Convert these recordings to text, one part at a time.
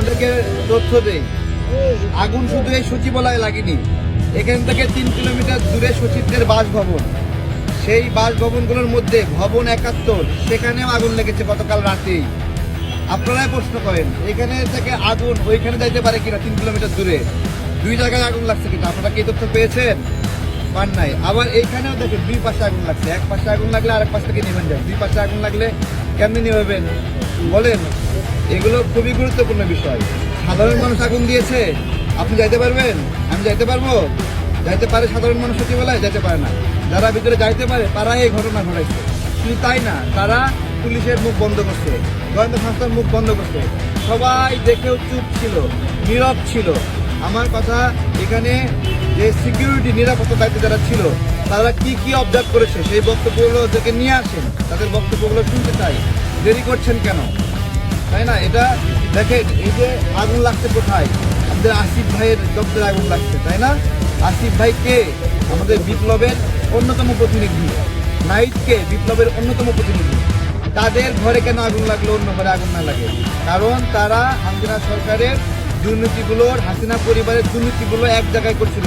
আপনাদেরকে তথ্য দেই। আগুন শুধু এই সচিবালয়ে লাগেনি। এখান থেকে তিন কিলোমিটার দূরে সচিবদের বাসভবন। সেই বাসভবনগুলোর মধ্যে ভবন একাত্তর, সেখানেও আগুন লেগেছে গতকাল রাতেই। আপনারাই প্রশ্ন করেন, এখানে থেকে আগুন ওইখানে যাইতে পারে কিনা তিন কিলোমিটার দূরে? দুই জায়গায় আগুন লাগছে কিনা? আপনারা কি তথ্য পেয়েছেন? পান নাই। আবার এইখানেও দেখেন দুই পাশে আগুন লাগছে। এক পাশে আগুন লাগলে আরেক পাশ থেকে নেবেন যায়। দুই পাশে আগুন লাগলে কেমনি নেবেন বলেন। এগুলো খুবই গুরুত্বপূর্ণ বিষয়। সাধারণ মানুষ আগুন দিয়েছে, আপনি যাইতে পারবেন? আমি যাইতে পারব? যাইতে পারে সাধারণ মানুষ সচিবালয়, যাইতে পারে না। যারা ভিতরে যাইতে পারে তারা এই ঘটনা ঘটাইছে। শুধু তাই না, তারা পুলিশের মুখ বন্ধ করছে, গোয়েন্দা সংস্থার মুখ বন্ধ করছে। সবাই দেখেও চুপ ছিল, নীরব ছিল। আমার কথা, এখানে যে সিকিউরিটি নিরাপত্তা দায়িত্বে যারা ছিল, তারা কি কি অবজার্ভ করেছে, সেই বক্তব্যগুলো ওদেরকে নিয়ে আসেন। তাদের বক্তব্যগুলো শুনতে চাই। দেরি করছেন কেন? তাই না? এটা দেখেন, এই যে আগুন লাগছে কোথায়? আমাদের আসিফ ভাইয়ের দপ্তরে আগুন লাগছে, তাই না? আসিফ ভাই কে? আমাদের বিপ্লবের অন্যতম প্রতিনিধি। নাইট কে? বিপ্লবের অন্যতম প্রতিনিধি। তাদের ঘরে কেন আগুন লাগল? অন্য ঘরে আগুন না লাগে। কারণ তারা হাসিনা সরকারের দুর্নীতিগুলোর, হাসিনা পরিবারের দুর্নীতিগুলো এক জায়গায় করছিল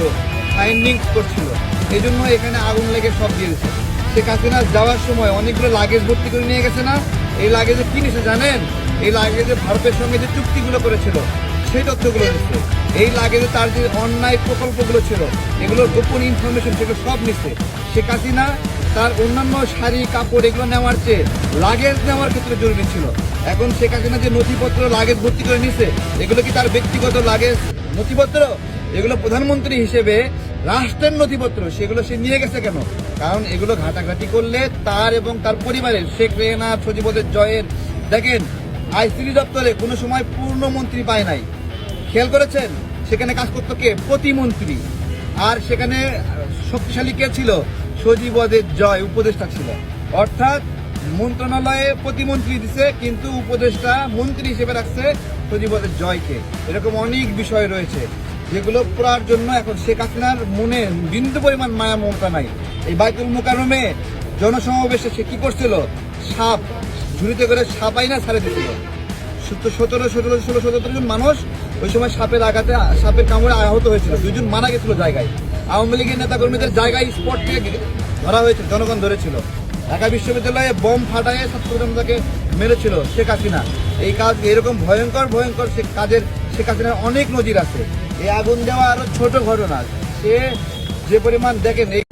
ফাইন্ডিংস করছিল। এই জন্য এখানে আগুন লেগে সব দিয়েছে শেখ হাসিনা যাওয়ার সময় অনেকগুলো লাগেজ ভর্তি করে নিয়ে গেছে না? এই লাগেজে কি নিছে জানেন? এই লাগেজে ভারতের সঙ্গে যে চুক্তিগুলো করেছিল, সেই তথ্যগুলো নিচ্ছে। এই লাগেজে তার যে অন্যায় প্রকল্পগুলো ছিল এগুলোর গোপন ইনফরমেশন সেগুলো সব নিচ্ছে। শেখ হাসিনা তার অন্যান্য শাড়ি, কাপড় এগুলো নেওয়ার চেয়ে লাগেজ নেওয়ার ক্ষেত্রে জরুরি ছিল এখন শেখ হাসিনা যে নথিপত্র লাগেজ ভর্তি করে নিছে এগুলো কি তার ব্যক্তিগত লাগেজ নথিপত্র? এগুলো প্রধানমন্ত্রী হিসেবে রাষ্ট্রের নথিপত্র, সেগুলো সে নিয়ে গেছে কেন? কারণ এগুলো ঘাটাঘাটি করলে তার এবং তার পরিবারের শেখ রেহনা সচিবদের জয়ের, দেখেন আইসিডি দপ্তরে কোনো সময় পূর্ণ মন্ত্রী পায় নাই। খেয়াল করেছেন? সেখানে কাজ করতো কে? প্রতিমন্ত্রী। আর সেখানে শক্তিশালী কে ছিল? সজীবদের জয়, উপদেষ্টা ছিল। অর্থাৎ মন্ত্রণালয়ে প্রতিমন্ত্রী দিছে, কিন্তু উপদেষ্টা মন্ত্রী হিসেবে রাখছে সজীবদের জয়কে। এরকম অনেক বিষয় রয়েছে, যেগুলো করার জন্য এখন শেখ হাসিনার মনে বিন্দু পরিমাণ মায়া মমতা নাই। এই বাইতুল মোকারমে জনসমাবেশে সে কি করছিল? সাপ ঝুড়িতে করে সাপাই না ছাড়ে দিছিল। সতেরো সতেরো, ষোলো, সতেরো জন মানুষ ওই সময় সাপের আঘাতে, সাপের কামড়ে আহত হয়েছিল। দুজন মারা গেছিল জায়গায়। আওয়ামী লীগের নেতা কর্মীদের জায়গায় স্পট থেকে ধরা হয়েছিল জনগণ ধরেছিল। ঢাকা বিশ্ববিদ্যালয়ে বোম ফাটায় ছাত্র জনতাকে মেরেছিল শেখ হাসিনা। এই কাজ এরকম ভয়ঙ্কর ভয়ঙ্কর সে কাজের, শেখ হাসিনার অনেক নজির আছে। এই আগুন দেওয়া আরও ছোট ঘটনা। সে যে পরিমাণ দেখেন, এই